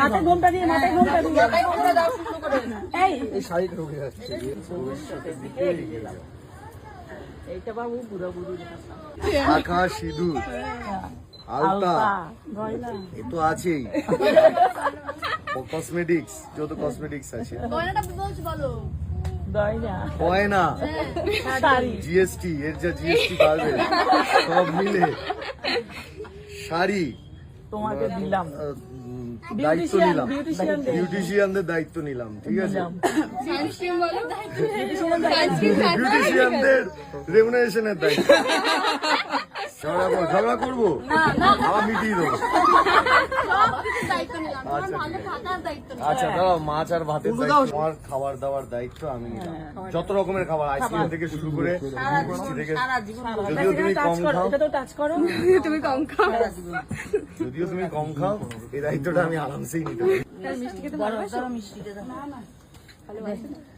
মাথায় ঘোমটা দিয়ে মাথায় ঘোমটা দিয়ে। এই। এই শাড়িটা ঢুকে যাচ্ছে এইটা বাবু বুড়া বুড়ি আঁকা সিঁদুর আলতা গয়না। এ তো আছেই। কসমেটিক্স যত কসমেটিক্স আছে। গয়নাটা বলছি বলো? গয়না। গয়না। শাড়ি। জিএসটি এর যা জিএসটি পাবে সব মিলে। শাড়ি। তোমাকে দিলাম। দায়িত্ব নিলাম। বিউটিশিয়ানদের দায়িত্ব নিলাম ঠিক আছে? বিউটিশিয়ানদের রেমুনারেশনের দায়িত্ব ঝগড়া করব ঝগড়া করব? আবার মিটিয়ে দেবো সব কিছু দায়িত্ব নিলাম তোমার আচ্ছা, আচ্ছা দাঁড়াও মাছ আর ভাতের তোমার আমার খাবার দাবার দায়িত্ব আমি যত রকমের খাবার আইসক্রিম থেকে শুরু করে মিষ্টি থেকে যদিও তুমি কম খাও এটা তো টাচ করো। তুমি কম খাও। যদিও তুমি কম খাও এই দায়িত্বটা আমি আরামসেই নিতে পারি। বড় না না। দাও